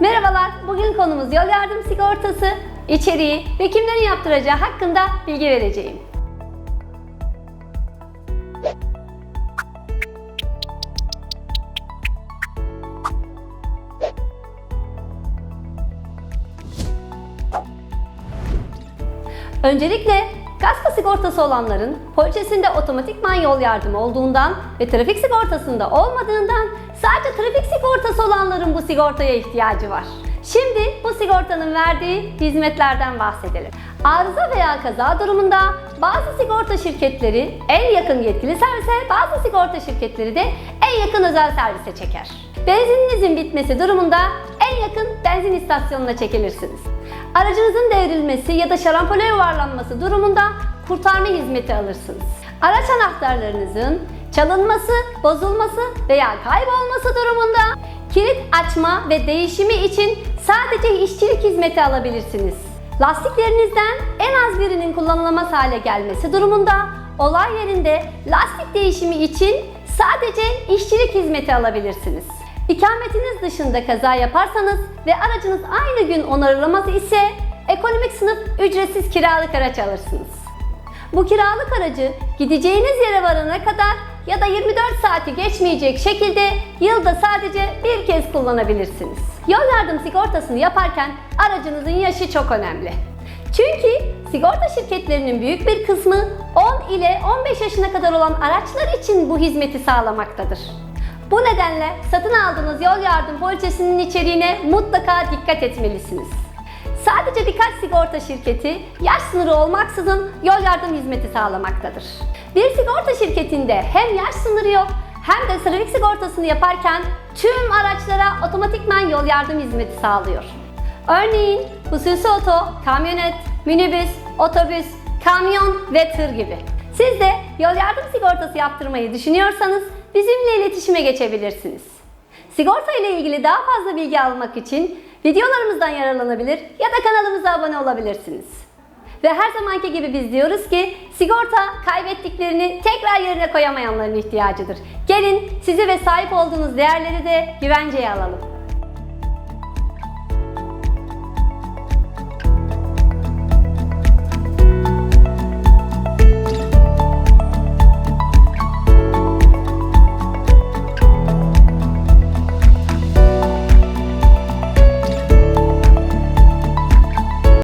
Merhabalar, bugün konumuz yol yardım sigortası, içeriği ve kimlerin yaptıracağı hakkında bilgi vereceğim. Öncelikle kasko sigortası olanların poliçesinde otomatikman yol yardımı olduğundan ve trafik sigortasında olmadığından sadece trafik sigortası olanların bu sigortaya ihtiyacı var. Şimdi bu sigortanın verdiği hizmetlerden bahsedelim. Arıza veya kaza durumunda bazı sigorta şirketleri en yakın yetkili servise, bazı sigorta şirketleri de en yakın özel servise çeker. Benzininizin bitmesi durumunda en yakın benzin istasyonuna çekilirsiniz. Aracınızın devrilmesi ya da şarampole yuvarlanması durumunda kurtarma hizmeti alırsınız. Araç anahtarlarınızın çalınması, bozulması veya kaybolması durumunda kilit açma ve değişimi için sadece işçilik hizmeti alabilirsiniz. Lastiklerinizden en az birinin kullanılamaz hale gelmesi durumunda olay yerinde lastik değişimi için sadece işçilik hizmeti alabilirsiniz. İkametiniz dışında kaza yaparsanız ve aracınız aynı gün onarılamaz ise ekonomik sınıf ücretsiz kiralık araç alırsınız. Bu kiralık aracı gideceğiniz yere varana kadar ya da 24 saati geçmeyecek şekilde yılda sadece bir kez kullanabilirsiniz. Yol yardım sigortasını yaparken aracınızın yaşı çok önemli. Çünkü sigorta şirketlerinin büyük bir kısmı 10 ile 15 yaşına kadar olan araçlar için bu hizmeti sağlamaktadır. Bu nedenle satın aldığınız yol yardım poliçesinin içeriğine mutlaka dikkat etmelisiniz. Sadece birkaç sigorta şirketi yaş sınırı olmaksızın yol yardım hizmeti sağlamaktadır. Bir sigorta şirketinde hem yaş sınırı yok hem de trafik sigortasını yaparken tüm araçlara otomatikman yol yardım hizmeti sağlıyor. Örneğin hususi oto, kamyonet, minibüs, otobüs, kamyon ve tır gibi. Siz de yol yardım sigortası yaptırmayı düşünüyorsanız bizimle iletişime geçebilirsiniz. Sigorta ile ilgili daha fazla bilgi almak için videolarımızdan yararlanabilir ya da kanalımıza abone olabilirsiniz. Ve her zamanki gibi biz diyoruz ki sigorta kaybettiklerini tekrar yerine koyamayanların ihtiyacıdır. Gelin sizi ve sahip olduğunuz değerleri de güvenceye alalım.